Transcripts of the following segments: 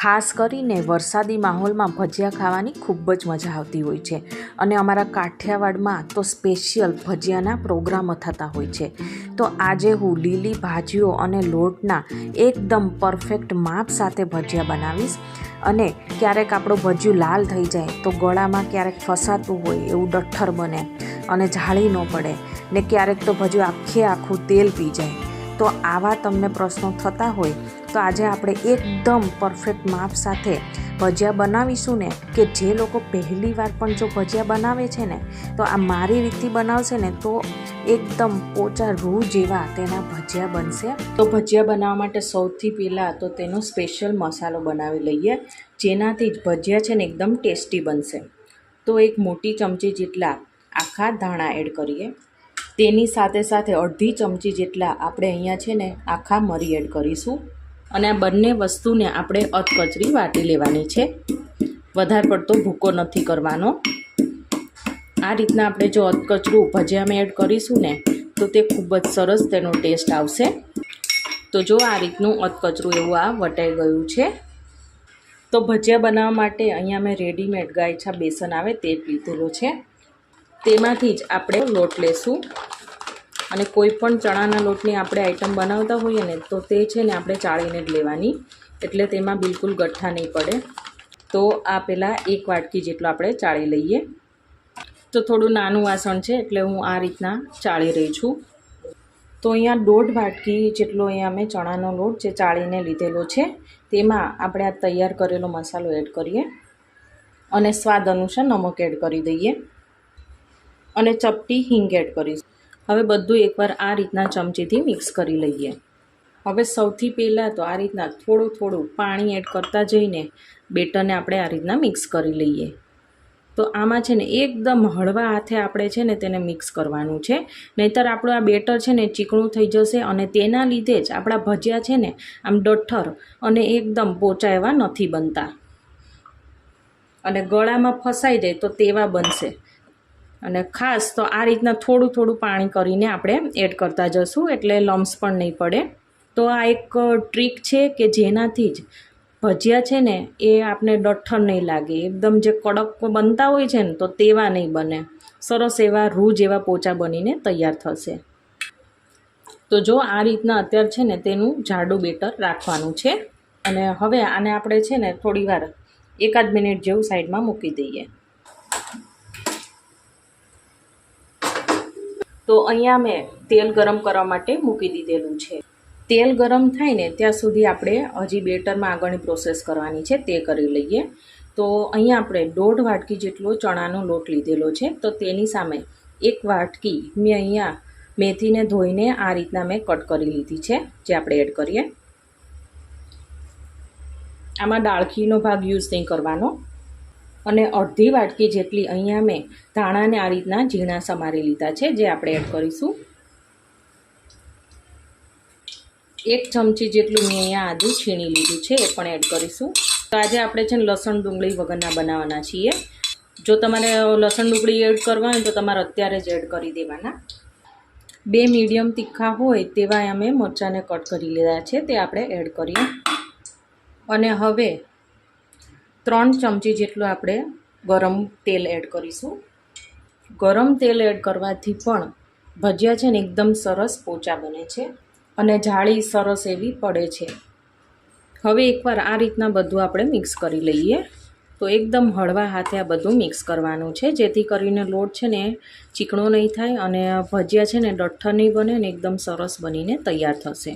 ખાસ કરીને વરસાદી માહોલમાં ભજીયા ખાવાની ખૂબ જ મજા આવતી હોય છે. અને અમારા કાઠિયાવાડમાં તો સ્પેશિયલ ભજીયાના પ્રોગ્રામો થતા હોય છે. તો આજે હું લીલી ભાજીઓ અને લોટના એકદમ પરફેક્ટ માપ સાથે ભજીયા બનાવીશ. અને ક્યારેક આપણું ભજીયું લાલ થઈ જાય તો ગળામાં ક્યારેક ફસાતું હોય એવું ડઠ્ઠર બને અને જાળી ન પડે. ને ક્યારેક તો ભજીયું આખે આખું તેલ પી જાય. તો આવા તમને પ્રશ્નો થતા હોય તો આજે આપણે એકદમ પરફેક્ટ માપ સાથે ભજીયા બનાવીશું ને, કે જે લોકો પહેલી વાર પણ જો ભજીયા બનાવે છે ને, તો આ મારી રીતથી બનાવશે ને, તો એકદમ પોચા રૂ જેવા તેના ભજીયા બનશે. તો ભજીયા બનાવવા માટે સૌથી પહેલાં તો તેનો સ્પેશિયલ મસાલો બનાવી લઈએ, જેનાથી જ ભજીયા છે ને એકદમ ટેસ્ટી બનશે. તો એક મોટી ચમચી જેટલા આખા ધાણા એડ કરીએ. તેની સાથે સાથે અડધી ચમચી જેટલા આપણે અહીંયા છે ને આખા મરી એડ કરીશું. અને આ બંને વસ્તુને આપણે અધકચરી વાટી લેવાની છે. વધારે પડતો ભૂકો નથી કરવાનો. આ રીતના આપણે જો અધકચરું ભજીયામાં એડ કરીશું ને, તો તે ખૂબ જ સરસ તેનો ટેસ્ટ આવશે. તો જો આ રીતનું અધકચરું એવું આ વટાઈ ગયું છે. તો ભજીયા બનાવવા માટે અહીંયા મેં રેડીમેડ ગાયછા બેસન આવે તે જ લીધેલો છે. તેમાંથી જ આપણે લોટ લેશું. અને કોઈ પણ ચણાના લોટની આપણે આઈટમ બનાવતા હોઈએ ને, તો તે છે ને આપણે ચાળીને જ લેવાની. એટલે તેમાં બિલકુલ ગઠ્ઠા નહીં પડે. તો આ પહેલાં એક વાટકી જેટલો આપણે ચાળી લઈએ. તો થોડું નાનું વાસણ છે, એટલે હું આ રીતના ચાળી રહી છું. તો અહીંયા દોઢ વાટકી જેટલો અહીંયા અમે ચણાનો લોટ જે ચાળીને લીધેલો છે, તેમાં આપણે આ તૈયાર કરેલો મસાલો એડ કરીએ. અને સ્વાદ અનુસાર નમક એડ કરી દઈએ. અને ચપટી હિંગ એડ કરીશું. હવે બધું એકવાર આ રીતના ચમચીથી મિક્સ કરી લઈએ. હવે સૌથી પહેલાં તો આ રીતના થોડું થોડું પાણી એડ કરતાં જઈને બેટરને આપણે આ રીતના મિક્સ કરી લઈએ. તો આમાં છે ને એકદમ હળવા હાથે આપણે છે ને તેને મિક્સ કરવાનું છે. નહીંતર આપણું આ બેટર છે ને ચીકણું થઈ જશે અને તેના લીધે જ આપણા ભજીયા છે ને આમ ડઠ્ઠર અને એકદમ પોચા એવા નથી બનતા. અને ગળામાં ફસાઈ જાય તો તેવા બનશે. અને ખાસ તો આ રીતના થોડું થોડું પાણી કરીને આપણે એડ કરતા જશું, એટલે લમ્સ પણ નહીં પડે. તો આ એક ટ્રીક છે કે જેનાથી જ ભજીયા છે ને એ આપણે ડઠ્ઠર નહીં લાગે. એકદમ જે કડક બનતા હોય છે ને તો તેવા નહીં બને. સરસ એવા રૂ જેવા પોચા બનીને તૈયાર થશે. તો જો આ રીતના અત્યારે છે ને તેનું જાડું બેટર રાખવાનું છે. અને હવે આને આપણે છે ને થોડી વાર એકાદ મિનિટ જેવું સાઈડમાં મૂકી દઈએ. તો અહીંયા મેં તેલ ગરમ કરવા માટે મૂકી દીધેલું છે. તેલ ગરમ થાય ને ત્યાં સુધી આપણે હજી બેટરમાં આગળની પ્રોસેસ કરવાની છે, તે કરી લઈએ. તો અહીંયા આપણે દોઢ વાટકી જેટલો ચણાનો લોટ લીધેલો છે, તો તેની સામે એક વાટકી મેં અહીંયા મેથીને ધોઈને આ રીતના મેં કટ કરી લીધી છે, જે આપણે એડ કરીએ. આમાં ડાળખીનો ભાગ યુઝ નહીં કરવાનો. અને અડધી વાટકી જેટલી અહીંયા મેં ધાણાને આ રીતના ઝીણા સમારી લીધા છે, જે આપણે એડ કરીશું. એક ચમચી જેટલું મેં અહીંયા આદું છીણી લીધું છે, એ પણ એડ કરીશું. તો આજે આપણે છે ને લસણ ડુંગળી વગરના બનાવવાના છીએ. જો તમારે લસણ ડુંગળી એડ કરવા હોય તો તમારે અત્યારે જ એડ કરી દેવાના. બે મીડિયમ તીખા હોય તેવા અમે મરચાંને કટ કરી લીધા છે, તે આપણે એડ કરીએ. અને હવે ત્રણ ચમચી જેટલું આપણે ગરમ તેલ એડ કરીશું. ગરમ તેલ એડ કરવાથી પણ ભજીયા છે ને એકદમ સરસ પોચા બને છે અને જાળી સરસ એવી પડે છે. હવે એકવાર આ રીતના બધું આપણે મિક્સ કરી લઈએ. તો એકદમ હળવા હાથે આ બધું મિક્સ કરવાનું છે. જેથી કરીને લોટ છે ને ચીકણો નહીં થાય અને ભજીયા છે ને ડઠ્ઠર નહીં બને ને એકદમ સરસ બનીને તૈયાર થશે.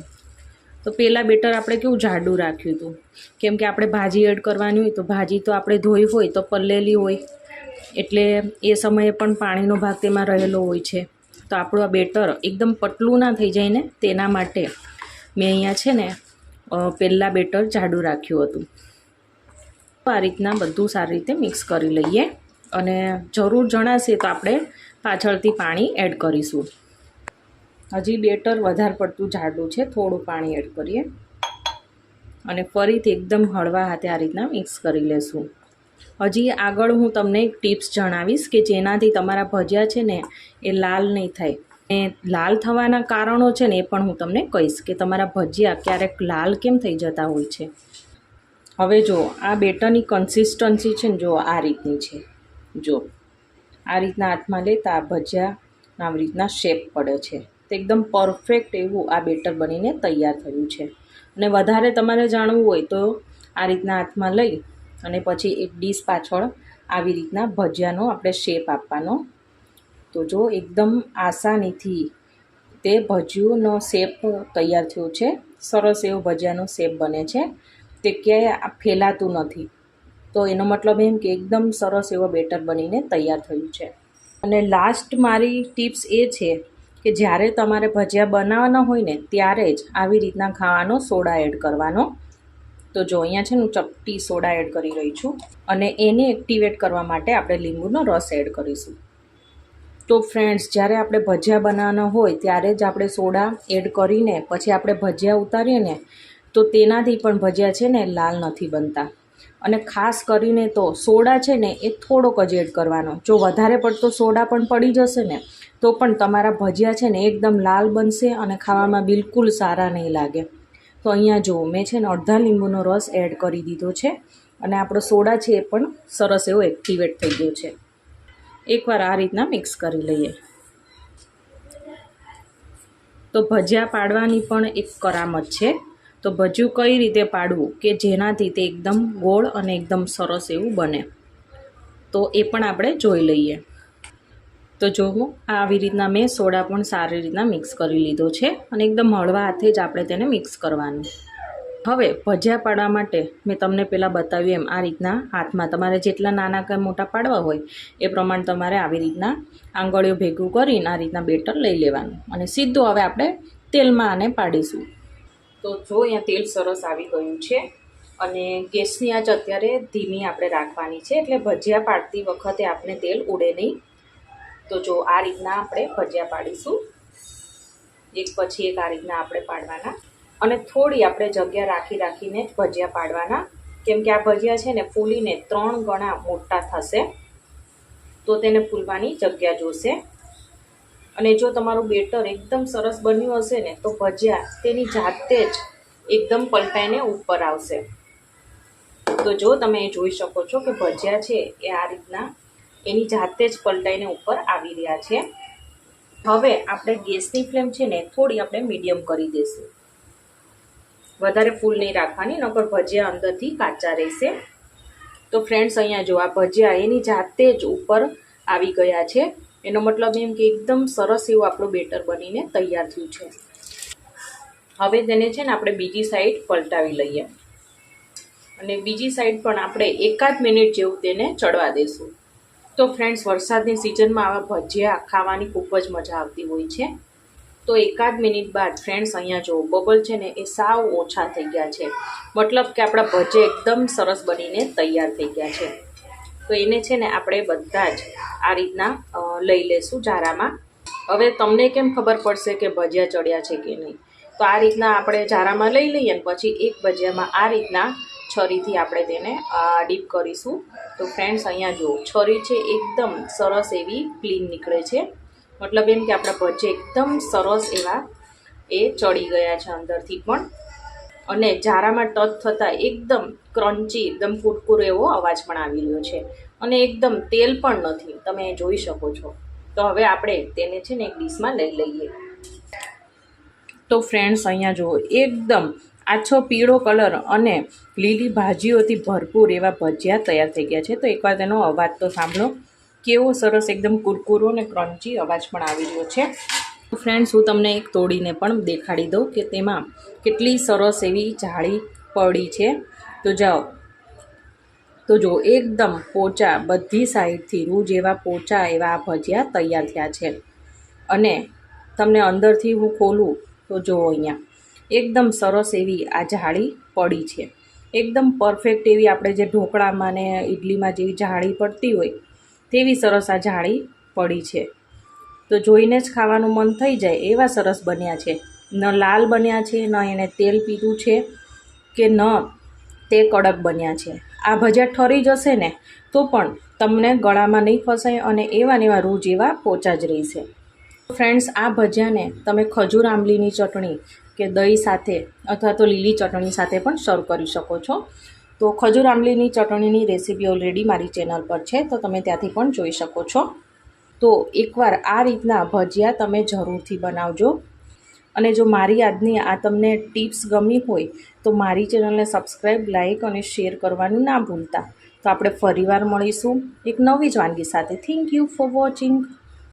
તો પહેલાં બેટર આપણે કેવું જાડું રાખ્યું હતું. કેમ કે આપણે ભાજી એડ કરવાની હોય તો ભાજી તો આપણે ધોઈ હોય તો પલ્લેલી હોય. એટલે એ સમયે પણ પાણીનો ભાગ તેમાં રહેલો હોય છે. તો આપણું આ બેટર એકદમ પતલું ના થઈ જાય ને તેના માટે મેં અહીંયા છે ને પહેલાં બેટર જાડું રાખ્યું હતું. આ રીતના બધું સારી રીતે મિક્સ કરી લઈએ અને જરૂર જણાશે તો આપણે પાછળથી પાણી એડ કરીશું. હજી બેટર વધારે પડતું જાડું છે. થોડું પાણી એડ કરીએ. અને ફરીથી એકદમ હળવા હાથે આ રીતના મિક્સ કરી લેશું. હજી આગળ હું તમને એક ટિપ્સ જણાવીશ કે જેનાથી તમારા ભજીયા છે ને એ લાલ નહીં થાય. એ લાલ થવાના કારણો છે ને એ પણ હું તમને કહીશ કે તમારા ભજીયા ક્યારેક લાલ કેમ થઈ જતા હોય છે. હવે જો, આ બેટરની કન્સિસ્ટન્સી છે ને જો આ રીતની છે. જો, આ રીતના હાથમાં લેતા ભજીયા આવી રીતના શેપ પડે છે. તો એકદમ પરફેક્ટ એવું આ બેટર બનીને તૈયાર થયું છે. અને વધારે તમારે જાણવું હોય તો આ રીતના હાથમાં લઈ અને પછી એક ડીશ પાછળ આવી રીતના ભજીયાનો આપણે શેપ આપવાનો. તો જો એકદમ આસાનીથી તે ભજીયોનો શેપ તૈયાર થયો છે. સરસ એવો ભજીયાનો શેપ બને છે. તે ક્યાંય ફેલાતું નથી. તો એનો મતલબ એમ કે એકદમ સરસ એવો બેટર બનીને તૈયાર થયું છે. અને લાસ્ટ મારી ટિપ્સ એ છે કે જ્યારે તમારે ભજીયા બનાવવાના હોય ને, ત્યારે જ આવી રીતના ખાવાનો સોડા એડ કરવાનો. તો જો અહીંયા છે હું ચપટી સોડા એડ કરી રહી છું અને એને એક્ટિવેટ કરવા માટે આપણે લીંબુનો રસ એડ કરીશું. તો ફ્રેન્ડ્સ, જ્યારે આપણે ભજીયા બનાવવાના હોય, ત્યારે જ આપણે સોડા એડ કરીને પછી આપણે ભજીયા ઉતારીએ ને, તો તેનાથી પણ ભજીયા છે ને, લાલ નથી બનતા. અને ખાસ કરીને તો સોડા છે ને એ થોડોક જ એડ કરવાનો. જો વધારે પડતો સોડા પણ પડી જશે ને, તો પણ તમારા ભજીયા છે ને એકદમ લાલ બનશે અને ખાવામાં બિલકુલ સારા નહીં લાગે. તો અહીંયા જુઓ મેં છે ને અડધા લીંબુનો રસ એડ કરી દીધો છે અને આપણો સોડા છે એ પણ સરસ એવો એક્ટિવેટ થઈ ગયો છે. એકવાર આ રીતના મિક્સ કરી લઈએ. તો ભજીયા પાડવાની પણ એક કરામત છે. તો ભજીયું કઈ રીતે પાડવું કે જેનાથી તે એકદમ ગોળ અને એકદમ સરસ એવું બને? તો એ પણ આપણે જોઈ લઈએ. તો જો આવી રીતના મેં સોડા પણ સારી રીતના મિક્સ કરી લીધો છે અને એકદમ હળવા હાથે જ આપણે તેને મિક્સ કરવાનું. હવે ભજીયા પાડવા માટે મેં તમને પહેલાં બતાવ્યું એમ આ રીતના હાથમાં તમારે જેટલા નાના કે મોટા પાડવા હોય એ પ્રમાણે તમારે આવી રીતના આંગળીઓ ભેગું કરીને આ રીતના બેટર લઈ લેવાનું. અને સીધું હવે આપણે તેલમાં આને પાડીશું. તો જો અહીંયા તેલ સરસ આવી ગયું છે અને ગેસની આંચ અત્યારે ધીમી આપણે રાખવાની છે એટલે ભજીયા પાડતી વખતે આપણે તેલ ઉડે નહીં. તો જો આ રીતના આપણે ભજીયા પાડીશું. એક પછી એક આ રીતના આપણે પાડવાના. અને થોડી આપણે જગ્યા રાખી રાખીને ભજીયા પાડવાના. કેમ કે આ ભજીયા છે ને ફૂલીને ત્રણ ગણા મોટા થશે. તો તેને ફૂલવાની જગ્યા જોશે. અને જો તમારું બેટર એકદમ સરસ બન્યું હશે ને, તો ભજીયા તેની જાતે જ એકદમ પલટાઈને ઉપર આવશે. તો જો તમે જોઈ શકો છો કે ભજીયા છે એ આ રીતના એની જાતે જ પલટાઈને ઉપર આવી રહ્યા છે. હવે આપણે ગેસની ફ્લેમ છે ને, થોડી આપણે મીડિયમ કરી દઈશું. વધારે ફૂલ નહીં રાખવાની, નકર ભજીયા અંદરથી કાચા રહેશે. તો ફ્રેન્ડ્સ, અહીંયા જો આ ભજીયા એની જાતે જ ઉપર આવી ગયા છે. એનો મતલબ એમ કે એકદમ સરસ એવું આપણું બેટર બનીને તૈયાર થયું છે. હવે તેને છે ને આપણે બીજી સાઈડ પલટાવી લઈએ. અને બીજી સાઈડ પણ આપણે એકાદ મિનિટ જેવું તેને ચડવા દઈશું તો ફ્રેન્ડ્સ વરસાદની સિઝનમાં આવા ભજીયા ખાવાની ખૂબ જ મજા આવતી હોય છે. તો એકાદ મિનિટ બાદ ફ્રેન્ડ્સ અહીંયા જો બબલ છે ને એ સાવ ઓછા થઈ ગયા છે. મતલબ કે આપણા ભજીયા એકદમ સરસ બનીને તૈયાર થઈ ગયા છે. તો એને છે ને આપણે બધા જ આ રીતના લઈ લેશું જારામાં હવે તમને કેમ ખબર પડશે કે ભજીયા ચડ્યા છે કે નહીં? તો આ રીતના આપણે જારામાં લઈ લઈએ ને પછી એક ભજીયામાં આ રીતના છરીથી આપણે તેને ડીપ કરીશું. તો ફ્રેન્ડ્સ, અહીંયા જુઓ, છરી છે એકદમ સરસ એવી ક્લીન નીકળે છે. મતલબ એમ કે આપણા ભજીયા એકદમ સરસ એવા એ ચડી ગયા છે અંદરથી પણ. અને જારામાં ટચ થતાં એકદમ ક્રન્ચી એકદમ કુરકુરો એવો અવાજ પણ આવી રહ્યો છે. અને એકદમ તેલ પણ નથી. તમે જોઈ શકો છો. તો હવે આપણે તેને છે ને એક ડીશમાં લઈ લઈએ. તો ફ્રેન્ડ્સ અહીંયા જુઓ. એકદમ આછો પીળો કલર અને લીલી ભાજીઓથી ભરપૂર એવા ભજીયા તૈયાર થઈ ગયા છે. તો એકવાર તેનો અવાજ તો સાંભળો. કેવો સરસ એકદમ કુરકુરો અને ક્રન્ચી અવાજ પણ આવી રહ્યો છે. ફ્રેન્ડ્સ હું તમને એક તોડીને પણ દેખાડી દઉં કે તેમાં કેટલી સરસ એવી જાળી પડી છે. તો જાઓ. તો જો, એકદમ પોચા, બધી સાઈડથી રૂ જેવા પોચા એવા ભજીયા તૈયાર થયા છે. અને તમને અંદરથી હું ખોલું, તો જુઓ અહીંયા એકદમ સરસ એવી આ જાળી પડી છે. એકદમ પરફેક્ટ એવી આપણે જે ઢોકળામાં ને ઇડલીમાં જેવી જાળી પડતી હોય, તેવી સરસ આ જાળી પડી છે. તો જોઈને જ ખાવાનું મન થઈ જાય એવા સરસ બન્યા છે. ન લાલ બન્યા છે, ન એને તેલ પીધું છે કે ન તે કડક બન્યા છે. આ ભજીયા ઠરી જશે ને, તો પણ તમને ગળામાં નહીં ફસાય અને એવા ને એવા રૂ જેવા પોચા જ રહેશે. ફ્રેન્ડ્સ, આ ભજીયાને તમે ખજૂર આંબલીની ચટણી કે દહીં સાથે અથવા તો લીલી ચટણી સાથે પણ સર્વ કરી શકો છો. તો ખજૂર આંબલીની ચટણીની રેસીપી ઓલરેડી મારી ચેનલ પર છે, તો તમે ત્યાંથી પણ જોઈ શકો છો. તો એકવાર આ રીતના ભજીયા તમે જરૂરથી બનાવજો. અને જો મારી આજની આ તમને ટિપ્સ ગમી હોય, તો મારી ચેનલને સબસ્ક્રાઈબ લાઇક અને શેર કરવાનું ના ભૂલતા. તો આપણે ફરીવાર મળીશું એક નવી જ વાનગી સાથે. Thank you for watching.